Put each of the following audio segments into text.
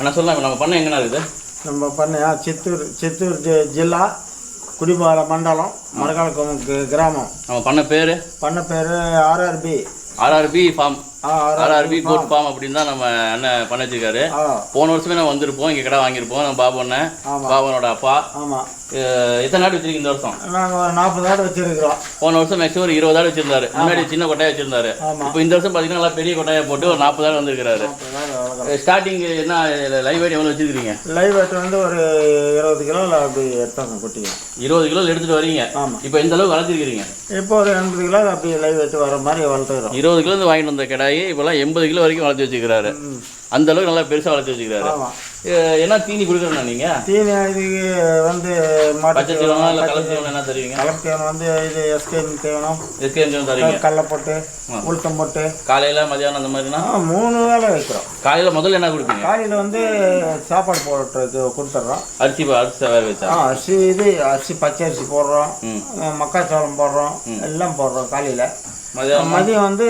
அண்ணா சொல்லலாம் நம்ம பண்ண எங்கண்ணா இருக்குது? நம்ம பண்ணையா சித்தூர் சித்தூர் ஜி- ஜில்லா குடிபால மண்டலம் மரக்காலக்கம் கிராமம். நம்ம பண்ண பேர்? பண்ண பேர் RRP RRP farm. RRP goat farm அப்படின்னு தான் நம்ம அண்ணன் பண்ண வச்சிருக்காரு போன வருஷமே நம்ம வந்திருப்போம். இங்கே கடை வாங்கியிருப்போம். நம்ம பாபு அண்ணன். பாபனோட அப்பா. ஆமாம் எத்தனை நாடு வச்சிருக்கீங்க இந்த வருஷம்? நாங்கள் ஒரு நாற்பது ஆடு வச்சுருக்கிறோம். போன வருஷம் மேக்ஸிமம் ஒரு இருபது ஆடு வச்சிருந்தாரு. முன்னாடி சின்ன கொட்டாயை வச்சிருந்தாரு. இப்போ இந்த வருஷம் பார்த்தீங்கன்னா நல்லா பெரிய கொட்டாயை போட்டு ஒரு நாற்பது ஆடு வந்திருக்காரு ஸ்டார்டிங் என்ன லைவ் வெயிட் எவ்வளோ வச்சிருக்கீங்க லைவ் வெயிட் வந்து ஒரு இருபது கிலோ அப்படி எடுத்தாங்க குட்டிங்க இருபது கிலோ எடுத்துட்டு வரீங்க. ஆமாம் இப்போ எந்த அளவுக்கு வளர்த்திருக்கிறீங்க? இப்போ ஒரு எண்பது கிலோ அப்படி லைவ் வெயிட் வர மாதிரி வளர்த்துக்கிறோம். இருபது கிலோ இருந்து வாங்கிட்டு வந்த கிடாயி இப்போலாம் எண்பது கிலோ வரைக்கும் வளர்த்து வச்சுக்கிறாரு. அந்த அளவுக்கு நல்லா பெருசாக வளர்த்து வச்சுக்கிறாரு. என்ன தீனி கொடுக்குறேண்ணா நீங்கள் தீனி இதுக்கு வந்து பச்சை மாட்டு தீவனம் இல்லை தீவனம் என்ன தருவீங்க? கலப்பு தீவனம் வந்து இது எஸ்கேம் தீவனம் எஸ்கேஎம் தருவீங்க. கடலை போட்டு உளுத்தம் போட்டு. காலையில் மதியானம் அந்த மாதிரினா? மூணு வேளை வைக்கிறோம். காலையில் முதல்ல என்ன கொடுப்பீங்க? காலையில் வந்து சாப்பாடு போட்டு இது கொடுத்துட்றோம். அரிசி அரிசி வேக வச்சா? அரிசி இது அரிசி பச்சை அரிசி போடுறோம். மக்காச்சோளம் போடுறோம். எல்லாம் போடுறோம் காலையில். மதியானம் மதியம் வந்து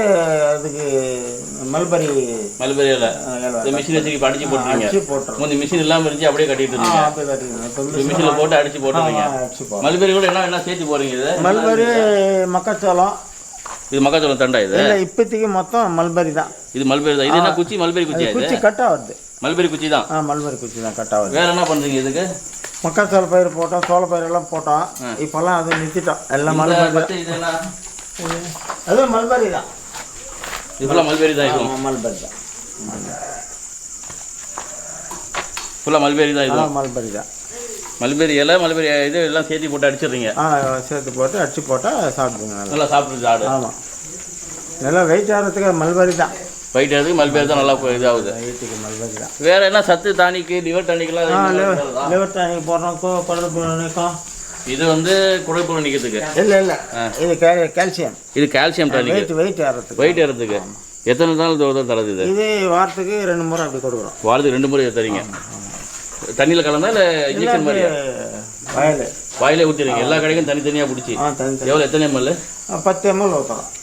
அதுக்கு மல்பரி மல்பெரியில். இலை இந்த மிஷின் வச்சு அடிச்சு போட்டுறோம் இந்த மிஷின் இல்லாமல் இருந்துச்சு அப்படியே கட்டிட்டு இருந்தீங்க. மிஷினில் போட்டு அடிச்சு போடுறோம் மல்பெரி கூட என்ன என்ன சேர்த்து போறீங்க இது? மல்பரி மக்காச்சோளம். இது மக்காச்சோளம் தண்டா இது? இல்லை இப்போதைக்கு மொத்தம் மல்பரி தான். இது மல்பெரி தான். இது என்ன குச்சி மல்பெரி குச்சியா இது? குச்சி கட்டா வருது. மல்பெரி குச்சி தான். ஆ மல்பரி குச்சி தான் கட்டா வருது. வேற என்ன பண்றீங்க இதுக்கு? மக்காச்சோள பயிர் போட்டோம் சோள பயிர் எல்லாம் போட்டோம். இப்போல்லாம் அதை நிறுத்திட்டோம். எல்லாம் மல்பரி அதுவும் மல்பரி தான். இது ஃபுல்லாக மல்பெரி தான் ஆமாம் மல்பரி தான். ஃபுல்லாக மல்பெரி தான் இதுவும்? மல்பரி தான். மல்பெரி இலை மல்பெரி இது எல்லாம் சேர்த்து போட்டு அடிச்சிடுறீங்க? ஆ சேர்த்து போட்டு அடிச்சு போட்டால் சாப்பிடுங்க நல்லா. சாப்பிடுது ஆடு. ஆமாம் நல்லா வெயிட் ஆகிறதுக்கு மல்பரி தான். போயிட்டு இருக்கு மல்பெரி தான் நல்லா இதாகுது வெயிட்டுக்கு மல்பரி தான். வேற என்ன சத்து தானிக்கு லிவர் இது லிவர் டானிக் போடுறோம் குடல் நிற்கும் இது வந்து குடைப்புழு நிற்கிறதுக்கு இல்லை இல்லை. இது கால்சியம். இது கால்சியம் டானிக் வெயிட் வெயிட் ஏறதுக்கு வெயிட் ஏறதுக்கு எத்தனை நாள் தூரம் தரது இது? இது வாரத்துக்கு ரெண்டு முறை அப்படி கொடுக்குறோம். வாரத்துக்கு ரெண்டு முறை தரீங்க. தண்ணியில் கலந்தா இல்லை இன்ஜெக்ஷன் மாதிரி வயல். வாயிலே ஊற்றிடுங்க எல்லா கடைக்கும் தனித்தனியாக பிடிச்சி. ஆ தனி தனி எவ்வளோ எத்தனை எம்எல் பத்து எம்எல்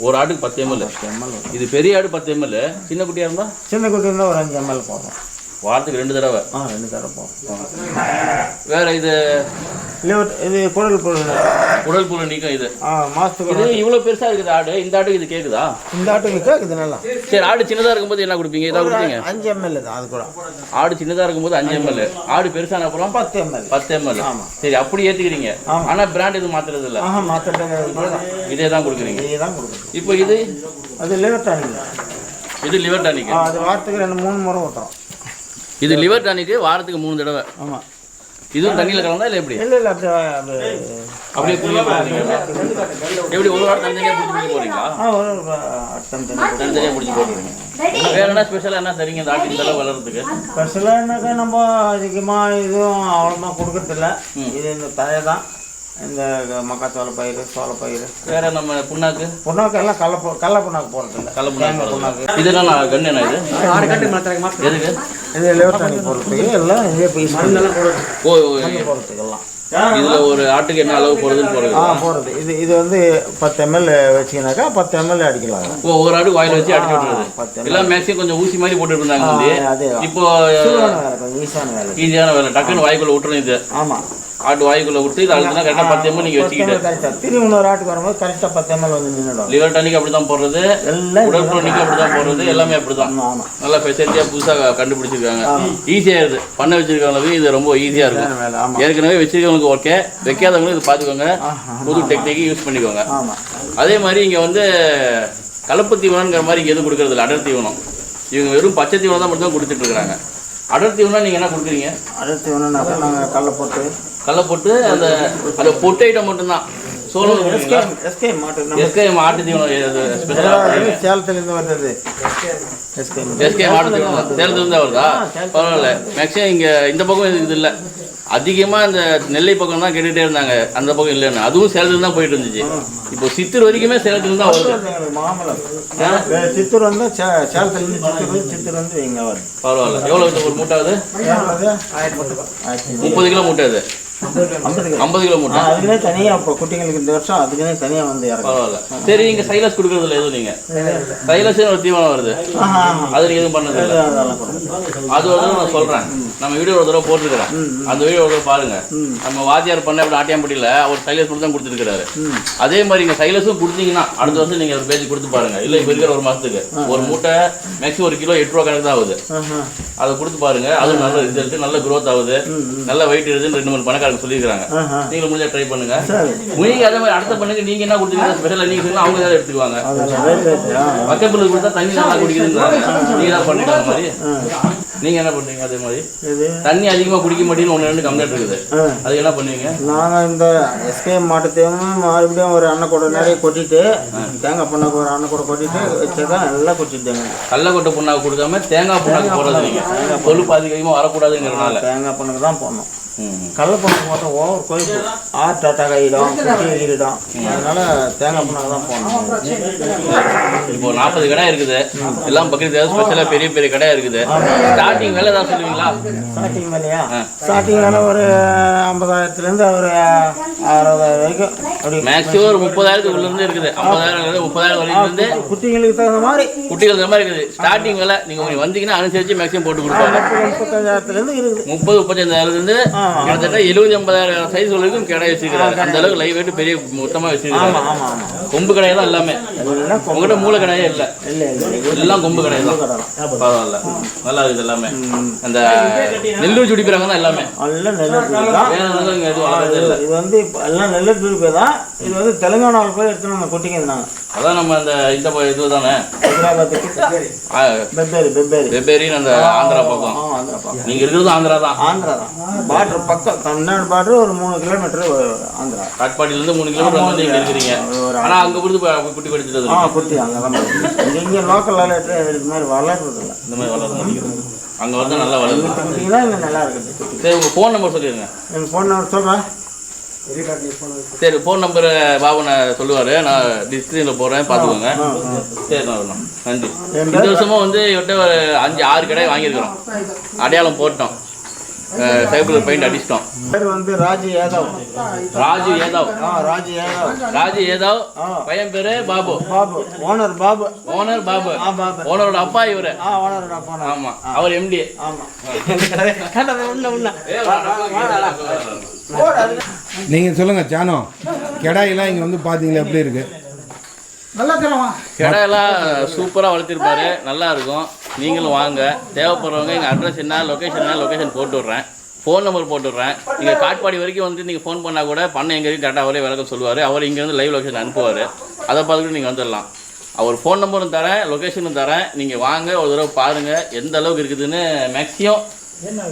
ஒரு ஆட்டுக்கு பத்து எம்எல் எம்எல் இது பெரிய ஆடு பத்து எம்எல் சின்ன குட்டியாக இருந்தால் சின்ன குட்டி இருந்தால் ஒரு அஞ்சு எம்எல் போடுறோம் வாரத்துக்கு ரெண்டு தடவை. ஆ ரெண்டு தடவை போடுறோம் வேற இது லிவர் இது குடல் புழு உடல் புழு நீக்கம் இது. ஆ மாதத்துக்கு இது இவ்வளோ பெருசாக இருக்குது ஆடு? இந்த ஆட்டுக்கு இது கேட்குதா இந்த ஆட்டுக்கு கேட்குது நல்லா. சரி ஆடு சின்னதாக இருக்கும்போது என்ன கொடுப்பீங்க? இதாக கொடுப்பீங்க? அஞ்சு எம்எல் தான் அது கூட. ஆடு சின்னதாக இருக்கும்போது அஞ்சு எம்எல் ஆடு பெருசான அப்புறம் பத்து எம்எல் பத்து எம்எல் சரி அப்படி ஏற்றுக்கிறீங்க. ஆனால் பிராண்ட் எதுவும் மாற்றுறது இல்லை. மாற்றிட்டு இதுதான் இதே தான். கொடுக்குறீங்க. இதுதான் கொடுக்குறது இப்போ இது? அது லிவர் டானிக் இது லிவர் டானிக் அது வாரத்துக்கு ரெண்டு மூணு முறை ஊற்றுறோம் இது லிவர் டானிக்கு வாரத்துக்கு மூணு தடவை. ஆமாம் இதுவும் தண்ணியில் கலந்தா இல்லை எப்படி? இல்லை இல்லை அப்படியே அப்படியே புரிய எப்படி ஒரு வாரம் தனித்தனியாக பிடிச்சி தனி தனித்தனியாக பிடிச்சி போடுறீங்க. வேற என்ன ஸ்பெஷலாக என்ன தரீங்க இந்த ஆட்டுக்கு தலை வளர்றதுக்கு? ஸ்பெஷலாக என்னக்கா நம்ம அதிகமாக இதுவும் அவ்வளோமா கொடுக்கறதில்ல. இது இந்த தழை தான் இந்த மக்காச்சோள பயிர் சோள பயிர் வேற நம்ம புண்ணாக்கு? புண்ணாக்கு எல்லாம் கடல போ கடல புண்ணாக்கு போடுறதில்ல கடல புண்ணாக்கு போடுறது. இதெல்லாம் நான் கண்ணு என்ன இது? எதுக்கு? இது லிவர் டானிக் போடுறதுக்கு எல்லாம் இதே பீஸ் ஓ போடுறதுக்கு எல்லாம். இதுல ஒரு ஆட்டுக்கு என்ன அளவு போடுறதுன்னு போடுறது ஆ போடுறது. இது இது வந்து பத்து எம்எல் வச்சிங்கனாக்கா பத்து எம்எல் அடிக்கலாம். ஓ ஒரு ஆடு வாயில வச்சு அடிச்சு விட்டுறது. பத்து எல்லாம் மேக்ஸிமம் கொஞ்சம் ஊசி மாதிரி போட்டு இருந்தாங்க வந்து அதே இப்போ ஈஸியான வேலை. ஈஸியான வேலை. டக்குன்னு வாய்க்குள்ள விட்டுறணும் இது. ஆமாம் ஆட்டு வாய்க்குள்ள விட்டு இது அழுத்தினா கரெக்டாக பத்து எம்எல் நீங்க வச்சுக்கிட்டு. கரெக்டாக திரும்பி இன்னொரு ஆட்டுக்கு வரும்போது கரெக்டாக பத்து எம்எல் வந்து நின்றுடும் லிவர் டானிக் அப்படி தான் போடுறது. எல்லாம் உடற்புறணிக்கு அப்படி தான் போடுறது. எல்லாமே அப்படி தான் நல்லா ஃபெசிலிட்டியாக புதுசாக கண்டுபிடிச்சிருக்காங்க. ஈஸியாக இருக்குது. பண்ண வச்சிருக்கவங்களுக்கு இது ரொம்ப ஈஸியாக இருக்கும். ஏற்கனவே வச்சிருக்கவங்களுக்கு ஓகே வைக்காதவங்களும் இது பார்த்துக்கோங்க. புது டெக்னிக்கு யூஸ் பண்ணிக்கோங்க. அதே மாதிரி இங்கே வந்து கலப்பு தீவனங்கிற மாதிரி இங்கே எதுவும் கொடுக்கறது இல்லை அடர் தீவனம். இவங்க வெறும் பச்சை தீவனம் தான் மட்டும் தான் கொடுத்துட்டு இருக்காங்க அடர் தீவனம் நீங்கள் என்ன கொடுக்குறீங்க? அடுத்து என்னன்னாக்கா நாங்கள் கடல போட்டு கடலை போட்டு அந்த அந்த பொட்டு ஐட்டம் மட்டும்தான். எஸ்கே எஸ்கே மாட்டு எஸ்கே மாட்டு தீவனம் ஸ்பெஷலாக சேலத்துலேருந்து வருது எஸ்கே மாட்டு. தீவனம். சேலத்துலேருந்து வருதா? பரவாயில்ல. மேக்ஸிமம் இங்கே இந்த பக்கம் இது இல்லை. அதிகமாக இந்த நெல்லை பக்கம் தான் கேட்டுகிட்டே இருந்தாங்க. அந்த பக்கம் இல்லைன்னு. அதுவும் சேலத்துல தான் போயிட்டு இருந்துச்சு. இப்போ சித்தூர் வரைக்குமே சேலத்துல தான் வருது. மாமலம் சித்தூர் வந்து சே சேலத்துலேருந்து சித்தூர் வந்து சித்தூர் வந்து இங்கே வருது. பரவாயில்ல. எவ்வளோ ஒரு மூட்டை ஆகுது ஆயிரத்தி முப்பது கிலோ மூட்டை அது. ஐம்பது கிலோ. மூட்டை. அதுக்குன்னே தனியாக இப்போ குட்டிங்களுக்கு இந்த வருஷம் அதுக்குன்னே தனியாக வந்து பரவாயில்ல. சரி இங்க சைலஸ் கொடுக்கறதுல எதுவும் நீங்க? சைலஸ்னு ஒரு தீவனம் வருது. அது நீங்க எதுவும் பண்ணது இல்ல அது ஒரு நான் சொல்றேன். நம்ம வீடியோ ஒரு தடவை போட்டிருக்கிறேன். அந்த வீடியோ ஒரு தடவை பாருங்க. நம்ம வாத்தியார் பண்ண அப்படி ஆட்டியாம்பட்டியில அவர் சைலஸ் மட்டும் தான் கொடுத்துருக்காரு அதே மாதிரி இங்க சைலஸும் கொடுத்தீங்கன்னா அடுத்த வருஷம் நீங்க ஒரு பேஜ் கொடுத்து பாருங்க. இல்ல இப்ப இருக்கிற ஒரு மாசத்துக்கு. ஒரு மூட்டை மேக்ஸிமம் ஒரு கிலோ எட்டு ரூபா கணக்கு தான் ஆகுது. அதை கொடுத்து பாருங்க. அது நல்ல ரிசல்ட் நல்ல growth ஆகுது. நல்ல வெயிட் இருக்குன்னு ரெண்டு மூணு பணக்காரங்க சொல்லியிருக்காங்க ஆஹா. நீங்களும் முடிஞ்சா ட்ரை பண்ணுங்க. நீங்க அதே மாதிரி அடுத்த பண்ணுங்க நீங்க என்ன கொடுத்தீங்கன்னா ஸ்பெஷலா நீங்க சொன்னா அவங்க ஏதாவது எடுத்துக்குவாங்க. பக்கத்துல கொடுத்தா தண்ணி நல்லா குடிக்குதுன்றாங்க. நீங்க தான் பண்ணுங்க அந்த மாதிரி. நீங்க என்ன பண்றீங்க அதே மாதிரி? தண்ணி அதிகமா குடிக்க மாட்டேன்னு ஒன்று ரெண்டு கம்ப்ளைண்ட் இருக்குது. அதுக்கு என்ன பண்ணுவீங்க? நாங்கள் இந்த எஸ்கேஎம் மாட்டுத்தையும் மறுபடியும் ஒரு அன்னை கூட நிறைய கொட்டிட்டு தேங்காய் பண்ணக்கு ஒரு அன்னை கூட கொட்டிட்டு வச்சதான் எல்லாம் கொட்டிட்டேங்க கடலக்கொட்டை புண்ணாக்கு கொடுக்காம தேங்காய் புண்ணாக்கு போடுறது நீங்க கொழுப்பு அதிகமாக வரக்கூடாதுங்கிறனால. தேங்காய் பண்ணக்கு தான் போடணும். ம். கடலை பண்ணக்கு மட்டும் ஓவர் கொழுப்பு ஆர்ட் அட்டாக் ஆகிடும் குட்டி ஈரிடும் அதனால தேங்காய் பண்ணக்கு தான் போடணும். இப்போ நாற்பது கடை இருக்குது. எல்லாம் பக்கத்து ஸ்பெஷலாக பெரிய பெரிய கடை இருக்குது. ஸ்டார்டிங் வேலை ஏதாவது சொல்லுவீங்களா? ஸ்டார்டிங் விலையா? ஸ்டார்டிங் விலை ஒரு ஐம்பதாயிரத்துலேருந்து ஒரு அறுபதாயிரம் வரைக்கும். அப்படி மேக்ஸிமம் ஒரு முப்பதாயிரத்துக்குள்ள இருந்து இருக்குது. ஐம்பதாயிரம் இருந்து முப்பதாயிரம் வரைக்கும் இருந்து குட்டிங்களுக்கு தகுந்த மாதிரி. குட்டிகள் இந்த மாதிரி இருக்குது. ஸ்டார்டிங் வேலை நீங்க உங்களுக்கு வந்தீங்கன்னா அனுசரிச்சு மேக்ஸிமம் போட்டு கொடுப்பாங்க. முப்பது முப்பத்தஞ்சாயிரத்துலேருந்து இருக்குது. முப்பது முப்பத்தஞ்சாயிரம் இருந்து கிட்டத்தட்ட எழுபது எண்பதாயிரம் சைஸ் வரைக்கும் கடை வச்சிருக்காரு அந்த அளவுக்கு லைவ் வெயிட் பெரிய மொத்தமா வச்சிருக்காரு கொம்பு கடை தான் எல்லாமே உங்ககிட்ட மூளை கடையே இல்லை. எல்லாம் கொம்பு கடை தான் பரவாயில்ல. நல்லா இருக்குது எல்லாமே. அந்த நெல்லூர் சுடிப்பிறாங்க தான் எல்லாமே. இது வந்து இப்போ எல்லாம் நெல்லூர் துருப்பே தான் இது? வந்து தெலுங்கானாவில் போய் கொட்டிங்க நாங்கள் அதான் நம்ம அந்த இந்த இது தானே? பெப்பேரி. வெவ்வேறின்னு அந்த ஆந்திரா பக்கம். ஆ ஆந்திரா பக்கம். நீங்க இருக்கிறது ஆந்திரா தான். ஆந்திரா தான். பார்டர் பக்கம் தமிழ்நாடு ஒரு மூணு கிலோமீட்டர் ஆந்திரா காட்பாடியில இருந்து மூணு கிலோமீட்டர் வந்து இங்க இருக்கிறீங்க ஒரு ஆனா அங்க கொடுத்து குட்டி படிச்சுட்டு ஆ குட்டி அங்கே தான் இங்கே இங்கே லோக்கல் விளையாட்டு இது மாதிரி வளர்றது இல்லை. இந்த மாதிரி வளர மாட்டேங்குது அங்க வந்து நல்லா வளருது. தான் இங்கே நல்லா இருக்குது சரி உங்க ஃபோன் நம்பர் சொல்லிடுங்க என் ஃபோன் நம்பர் சொல்கிறேன் சரி ஃபோன் நம்பர் பாபு நான் சொல்லுவாரு. நான் டிஸ்கிரீனில் போடுறேன் பார்த்துக்கோங்க. சரி நான். நன்றி. இந்த வருஷமும் வந்து இவர்கிட்ட ஒரு அஞ்சு ஆறு கடை வாங்கியிருக்கிறோம். அடையாளம் போட்டோம். சைக்கிள் பெயிண்ட் அடிச்சிட்டோம் பேர் வந்து ராஜு யாதவ். ராஜு ஏதாவ் ஆ ராஜு யாதவ். ராஜு ஏதாவ் ஆ. பையன் பேரு பாபு. பாபு. ஓனர் பாபு. ஓனர் பாபு. ஆ பாபு. ஓனரோட அப்பா இவரு. ஆ ஓனரோட போனர் ஆமா. அவர் எம்டி உள்ள நீங்கள் சொல்லுங்கள் சானோ கெடாயெல்லாம் இங்கே வந்து பார்த்தீங்களா எப்படி இருக்கு? கடையெல்லாம் சூப்பராக வளர்த்திருப்பாரு. நல்லா இருக்கும். நீங்களும் வாங்க. தேவைப்படுறவங்க எங்கள் அட்ரஸ் என்ன லொக்கேஷன் என்ன லொக்கேஷன் போட்டு விட்றேன் ஃபோன் நம்பர் போட்டு விட்றேன் நீங்கள் காட்பாடி வரைக்கும் வந்து நீங்கள் ஃபோன் பண்ணால் கூட பண்ண எங்கே இருக்கு கரெக்டாக அவரே விளக்கம் சொல்லுவார். அவர் இங்கேருந்து லைவ் லொக்கேஷன் அனுப்புவார். அதை பார்த்துட்டு நீங்கள் வந்துடலாம். அவர் ஃபோன் நம்பரும் தரேன் லொக்கேஷனும் தரேன். நீங்கள் வாங்க ஒரு தடவை பாருங்கள் எந்த அளவுக்கு இருக்குதுன்னு மேக்ஸிமம்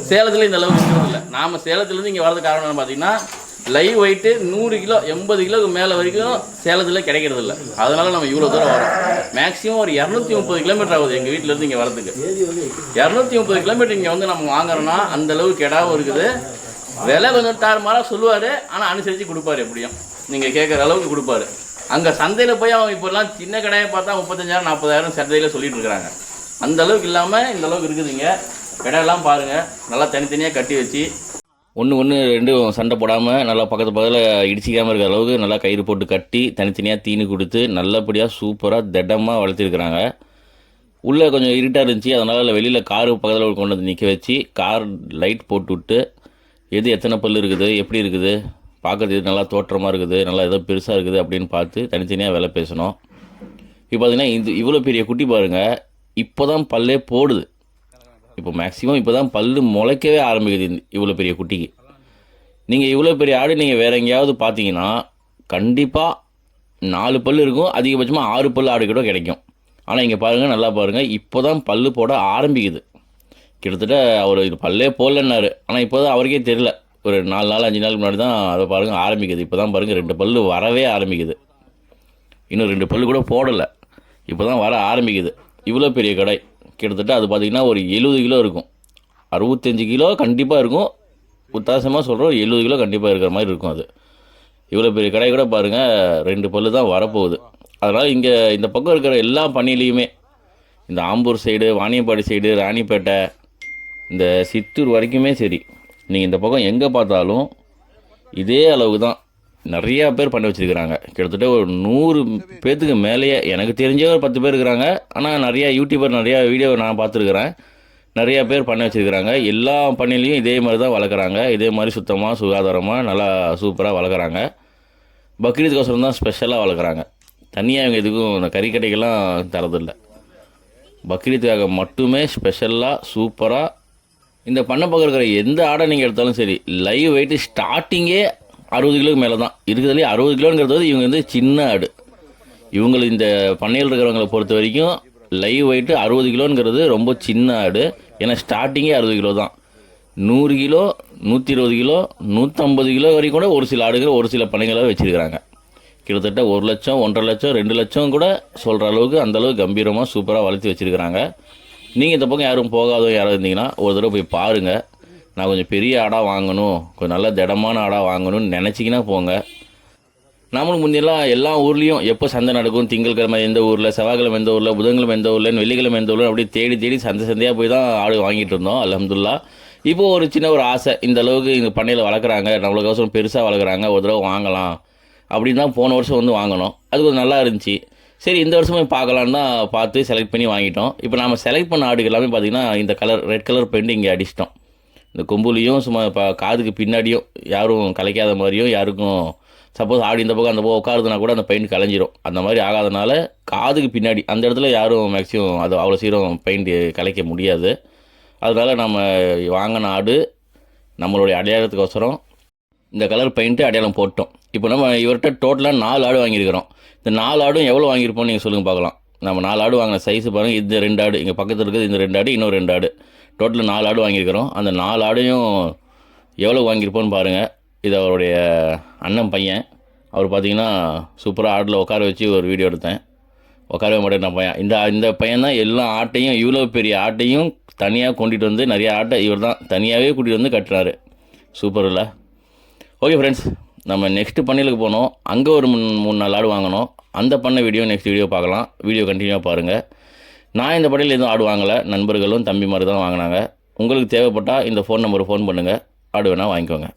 சேலத்தில் இந்த அளவுக்கு இருக்கிறது இல்லை. நாம் சேலத்துலேருந்து இங்கே வரது காரணம் பார்த்தீங்கன்னா லைவ் வெயிட்டு நூறு கிலோ எண்பது கிலோக்கு மேலே வரைக்கும் சேலத்தில் கிடைக்கிறது இல்லை அதனால நம்ம இவ்வளோ தூரம் வரோம். மேக்ஸிமம் ஒரு இரநூத்தி முப்பது கிலோமீட்டர் ஆகுது எங்கள் வீட்டிலேருந்து இங்கே வரதுக்கு இரநூத்தி முப்பது கிலோமீட்டர் இங்கே வந்து நம்ம வாங்குறோன்னா அந்த அளவுக்கு கெடாவும் இருக்குது. விலை கொஞ்சம் தாறுமாறாக சொல்லுவார் ஆனால் அனுசரித்து கொடுப்பாரு எப்படியும். நீங்கள் கேட்குற அளவுக்கு கொடுப்பாரு. அங்கே சந்தையில் போய் அவன் இப்போல்லாம் சின்ன கடையை பார்த்தா முப்பத்தஞ்சாயிரம் நாற்பதாயிரம் சந்தையில் சொல்லிட்டு இருக்கிறாங்க அந்த அளவுக்கு இல்லாமல் இந்த அளவுக்கு இருக்குதுங்க. கடையெல்லாம் பாருங்கள் நல்லா தனித்தனியாக கட்டி வச்சு ஒன்று ஒன்று ரெண்டும் சண்டை போடாமல் நல்லா பக்கத்து பக்கத்தில் இடிச்சிக்காமல் இருக்கிற அளவுக்கு நல்லா கயிறு போட்டு கட்டி தனித்தனியாக தீனி கொடுத்து நல்லபடியாக சூப்பராக திடமாக வளர்த்திருக்கிறாங்க. உள்ளே கொஞ்சம் இருட்டாக இருந்துச்சு. அதனால் வெளியில் காரு பக்கத்தில் கொண்டு வந்து நிற்க வச்சு கார் லைட் போட்டு விட்டு எது எத்தனை பல் இருக்குது எப்படி இருக்குது பார்க்குறது எது நல்லா தோற்றமாக இருக்குது நல்லா ஏதோ பெருசாக இருக்குது அப்படின்னு பார்த்து தனித்தனியாக வேலை பேசணும். இப்போ பார்த்தீங்கன்னா இது இவ்வளோ பெரிய குட்டி பாருங்கள் இப்போ தான் பல்லே போடுது. இப்போ மேக்ஸிமம் இப்போ தான் பல்லு முளைக்கவே ஆரம்பிக்குது இந்த இவ்வளோ பெரிய குட்டிக்கு. நீங்கள் இவ்வளோ பெரிய ஆடு நீங்கள் வேறு எங்கேயாவது பார்த்தீங்கன்னா கண்டிப்பாக நாலு பல் இருக்கும் அதிகபட்சமாக ஆறு பல் ஆடு கூட கிடைக்கும். ஆனால் இங்கே பாருங்கள் நல்லா பாருங்கள் இப்போ தான் பல்லு போட ஆரம்பிக்குது. கிட்டத்தட்ட அவர் இது பல்லே போடலன்னாரு. ஆனால் இப்போ தான் அவருக்கே தெரில ஒரு நாலு நாள் அஞ்சு நாளுக்கு முன்னாடி தான் அதை பாருங்கள் ஆரம்பிக்குது. இப்போ தான் பாருங்கள் ரெண்டு பல்லு வரவே ஆரம்பிக்குது. இன்னும் ரெண்டு பல்லு கூட போடலை. இப்போ தான் வர ஆரம்பிக்குது. இவ்வளோ பெரிய கடை. கிட்டத்தட்ட அது பார்த்திங்கன்னா ஒரு எழுபது கிலோ இருக்கும். அறுபத்தஞ்சு கிலோ கண்டிப்பாக இருக்கும். உத்தாசமாக சொல்கிறோம் ஒரு எழுபது கிலோ கண்டிப்பாக இருக்கிற மாதிரி இருக்கும் அது. இவ்வளோ பெரிய கடை கூட பாருங்கள் ரெண்டு பல்லு தான் வரப்போகுது. அதனால் இங்கே இந்த பக்கம் இருக்கிற எல்லா பண்ணையிலையுமே இந்த ஆம்பூர் சைடு வாணியம்பாடி சைடு ராணிப்பேட்டை இந்த சித்தூர் வரைக்குமே சரி. நீங்கள் இந்த பக்கம் எங்கே பார்த்தாலும் இதே அளவுக்கு தான். நிறையா பேர் பண்ணி வச்சுருக்கிறாங்க. கிட்டத்தட்ட ஒரு நூறு பேர்த்துக்கு மேலேயே எனக்கு தெரிஞ்சே ஒரு பத்து பேர் இருக்கிறாங்க. ஆனால் நிறையா யூடியூபர் நிறையா வீடியோ நான் பார்த்துருக்குறேன். நிறையா பேர் பண்ணி வச்சுருக்கிறாங்க. எல்லா பண்ணையிலையும் இதே மாதிரி தான் வளர்க்குறாங்க. இதே மாதிரி சுத்தமாக சுகாதாரமாக நல்லா சூப்பராக வளர்க்குறாங்க. பக்ரீத்துக்கோசரம் தான் ஸ்பெஷலாக வளர்க்குறாங்க. தனியாக இவங்க எதுக்கும் இந்த கறிக்கடைக்கெல்லாம் தரதில்லை. பக்ரீத்துக்காக மட்டுமே ஸ்பெஷலாக சூப்பராக இந்த பண்ணை பக்கம் இருக்கிற எந்த ஆடை நீங்கள் எடுத்தாலும் சரி லைவ் வெயிட்டு ஸ்டார்டிங்கே அறுபது கிலோக்கு மேலே தான் இருக்கிறதுலே அறுபது கிலோங்கிறது வந்து இவங்க வந்து சின்ன ஆடு. இவங்களுக்கு இந்த பண்ணையில் இருக்கிறவங்களை பொறுத்த வரைக்கும் லைவ் வெயிட்டு அறுபது கிலோங்கிறது ரொம்ப சின்ன ஆடு. ஏன்னா ஸ்டார்டிங்கே அறுபது கிலோ தான். நூறு கிலோ நூற்றி இருபது கிலோ நூற்றம்பது கிலோ வரைக்கும் கூட ஒரு சில ஆடுகள் ஒரு சில பண்ணைகளை வச்சுருக்கிறாங்க. கிட்டத்தட்ட ஒரு லட்சம் ஒன்றரை லட்சம் ரெண்டு லட்சம் கூட சொல்கிற அளவுக்கு அந்தளவுக்கு கம்பீரமாக சூப்பராக வளர்த்தி வச்சுருக்கிறாங்க. நீங்கள் இந்த பக்கம் யாரும் போகாதோ யாராவது இருந்தீங்கன்னா ஒரு தடவை போய் பாருங்கள் நான் கொஞ்சம் பெரிய ஆடாக வாங்கணும் கொஞ்சம் நல்ல திடமான ஆடாக வாங்கணும்னு நினச்சிக்கின்னா போங்க. நம்மளுக்கு முன்னெல்லாம் எல்லா ஊர்லேயும் எப்போ சந்தை நடக்கும்? திங்கட்கிழமை எந்த ஊரில் செவ்வாய்க்கிழமை எந்த ஊரில் புதன்கிழமை எந்த ஊரில் வெள்ளிக்கிழமை எந்த ஊரில் அப்படியே தேடி தேடி சந்தை சந்தையாக போய் தான் ஆடு வாங்கிட்டு இருந்தோம் அலமதுல்லா இப்போ ஒரு சின்ன ஒரு ஆசை இந்த அளவுக்கு இந்த பண்ணையில் வளர்க்குறாங்க நம்மளுக்கோசரம் பெருசாக வளர்க்குறாங்க ஒரு தடவை வாங்கலாம் அப்படின்னு தான் போன வருஷம் வந்து வாங்கினோம். அது கொஞ்சம் நல்லா இருந்துச்சு. சரி இந்த வருஷமும் பார்க்கலான்னு தான் பார்த்து செலக்ட் பண்ணி வாங்கிட்டோம். இப்போ நம்ம செலக்ட் பண்ண ஆடுகள் எல்லாமே பார்த்திங்கன்னா இந்த கலர் ரெட் கலர் பெயிண்ட் இங்கே அடிச்சிட்டோம். இந்த கொம்புலேயும் சும்மா இப்போ காதுக்கு பின்னாடியும் யாரும் கலைக்காத மாதிரியும் யாருக்கும் சப்போஸ் ஆடி இந்த பக்கம் அந்த பக்கம் உட்காருதுனா கூட அந்த பெயிண்ட் கலைஞ்சிரும். அந்த மாதிரி ஆகாதனால காதுக்கு பின்னாடி அந்த இடத்துல யாரும் மேக்ஸிமம் அது அவ்வளோ சீக்கிரம் பெயிண்ட் கலைக்க முடியாது. அதனால் நம்ம வாங்கின ஆடு நம்மளுடைய அடையாளத்துக்கோசரம் இந்த கலர் பெயிண்ட்டு அடையாளம் போட்டோம். இப்போ நம்ம இவர்கிட்ட டோட்டலாக நாலு ஆடு வாங்கியிருக்கிறோம். இந்த நாலு ஆடும் எவ்வளோ வாங்கியிருப்போம் நீங்கள் சொல்லுங்கள் பார்க்கலாம். நம்ம நாலு ஆடு வாங்கின சைஸ் பாருங்கள் இந்த ரெண்டு ஆடு. இங்கே பக்கத்தில் இருக்குது. இந்த ரெண்டு ஆடு இன்னொரு ரெண்டு ஆடு. டோட்டலாக நாலு ஆடு வாங்கியிருக்கிறோம். அந்த நாலு ஆடையும் எவ்வளோ வாங்கியிருப்போன்னு பாருங்கள் இது அவருடைய அண்ணன் பையன். அவர் பார்த்தீங்கன்னா சூப்பராக ஆட்டில் உட்கார வச்சு ஒரு வீடியோ எடுத்தேன். உட்காரவே மாட்டேன் நான் பையன். இந்த இந்த பையன் தான் எல்லா ஆட்டையும் இவ்வளோ பெரிய ஆட்டையும் தனியாக கொண்டுட்டு வந்து நிறைய ஆட்டை இவர் தான் தனியாகவே கூட்டிகிட்டு வந்து கட்டுறாரு சூப்பர் இல்லை? ஓகே ஃப்ரெண்ட்ஸ் நம்ம நெக்ஸ்ட்டு பண்ணையிலுக்கு போனோம். அங்கே ஒரு மூணு மூணு நாலு ஆடு வாங்கினோம். அந்த பண்ண வீடியோ நெக்ஸ்ட் வீடியோ பார்க்கலாம். வீடியோ கண்டினியூவாக பாருங்கள் நான் இந்த படையில் எதுவும் ஆடு வாங்கலை. நண்பர்களும் தம்பி மாதிரி தான் வாங்கினாங்க. உங்களுக்கு தேவைப்பட்டால் இந்த ஃபோன் நம்பருக்கு ஃபோன் பண்ணுங்கள் ஆடு வேணால் வாங்கிக்கோங்க.